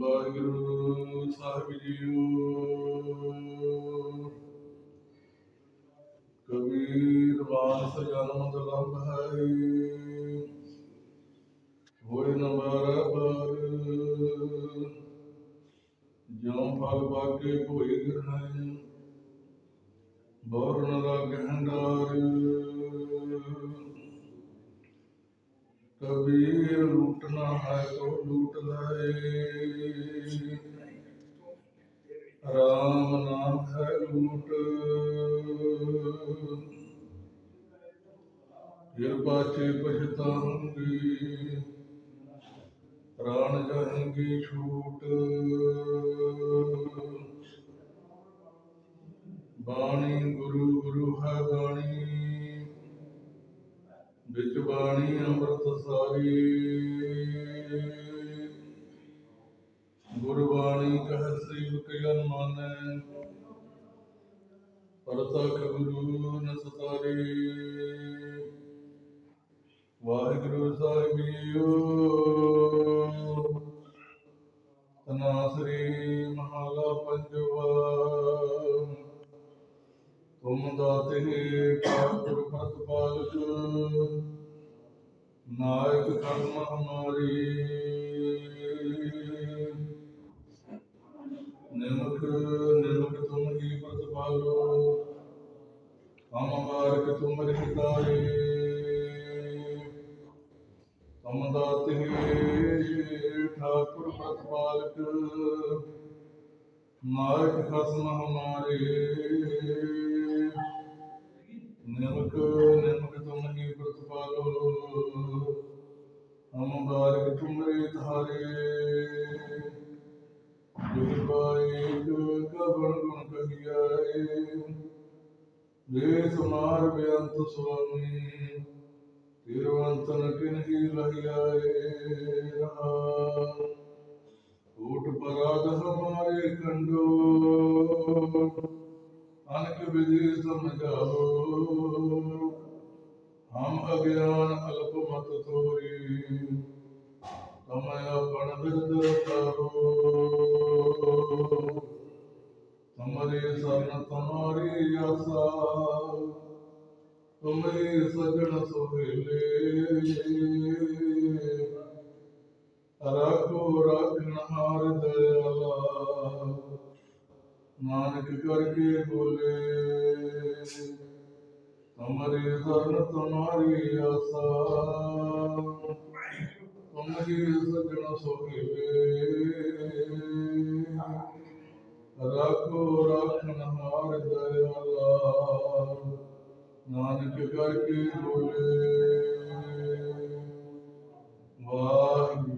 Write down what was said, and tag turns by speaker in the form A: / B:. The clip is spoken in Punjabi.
A: ਵਾਹਿਗੁਰੂ ਸਾਹਿਬ ਜੀਓ। ਕਬੀਰ ਵਾਸ ਜਨਮ ਦਲੰਭ ਹੈ। ਹੋਏ ਨ ਬਰਾਬਰ ਜਿਉ ਫਲ ਬਾਕੇ ਕੋਈ ਗ੍ਰਹਿ ਬੋਰਨ ਦਾ ਗਹਿੰਦਾਰ ਕਬੀਰ ਲੂਟਣਾ ਹੈ ਤੋ ਲੂਟ ਲੈ ਰਾਮ ਨਾਮ ਹੈ ਲੂਟ। ਕਿਰਪਾ ਪਾਛੇ ਪਛਤਾਉਂਗੀ। ਪ੍ਰਾਣ ਜਾਣਗੇ ਛੂਟ। ਬਾਣੀ ਗੁਰੂ ਗੁਰੂ ਹੈ ਬਾਣੀ। ਵਿੱਚ ਬਾਣੀ ਅੰਮ੍ਰਿਤ ਸਾਰੀ। ਗੁਰਬਾਣੀ ਕਹਿ ਸੇਵਕ ਜਨ ਮਾਨੈ ਪਰਤਖ ਗੁਰੂ ਨ ਵਾਹਿਗੁਰੂ ਸਾਹਿਬ ਜੀਓ ਤਨਾਸਰੀ ਮਹਾਲਾ ਪੰਜਵਾ। ਤੁਮ ਦਾਤੇ ਠਾਕੁਰ ਪ੍ਰਤਪਾਲਕ, ਨਾਇਕ ਕਰਮ ਹਮਾਰੀ ਨਿਮਕ ਨਿਮਕ ਤੁਮ ਹੀ ਪ੍ਰਤਪਾਲੋ ਹਮ ਬਾਰਕ ਤੁਮ ਰਹਿਤਾਰੇ ਤੁਮ ਦਾਤੇ ਠਾਕੁਰ ਪ੍ਰਤਪਾਲਕ, ਨਾਇਕ ਖਸਮ ਹਮਾਰੇ। ਨਿਮਕ ਨਿਮਕ ਤੁਮ ਹੀ ਪ੍ਰਤਪਾਲੋ ਹਮ ਬਾਰਿਕ ਤੁਮਰੇ ਧਾਰੇ ਗੁਣ ਕਹੀਆਏ ਵੇ ਸਮਾਰ ਬੇਅੰਤ ਸੁਆਮੀ ਤਿਰਵੰਤਨ ਕਿਨ ਹੀ ਰਹਾ ਊਟ ਪਰਾਧ ਹਮਾਰੇ ਕੰਡੋ ਅਨਕ ਵਿਧि ਸਮਝਾਓ ਹਮ ਅਗਿਆਨ ਅਲਪ ਮਤ ਤੋਰੀ। ਤਮ ਆਪਣ ਬਿਰਦ ਤਾਰੋ ਤੁਮਰੇ ਸਰਨ ਤੁਮਾਰੀ ਆਸਾ। ਤੁਮਰੇ ਸਜਣ ਸੁਹੇਲੇ। ਰਾਖੋ, ਰਾਖਣ ਹਾਰ ਦਇਆਲਾ। ਨਾਨਕ ਕਰਕੇ ਬੋਲੇ। ਤੁਮਰੇ ਸਰਨ ਤੁਮਾਰੀ ਆਸਾ। ਤੁਮਰੀ ਸਜਣ ਸੋਹਿਲੇ ਰਾਖੋ, ਰਾਖਣ ਹਾਰ ਦਇਆਲਾ। ਨਾਨਕ ਕਰਕੇ ਬੋਲੇ। ਵਾਹਿਗੁਰੂ।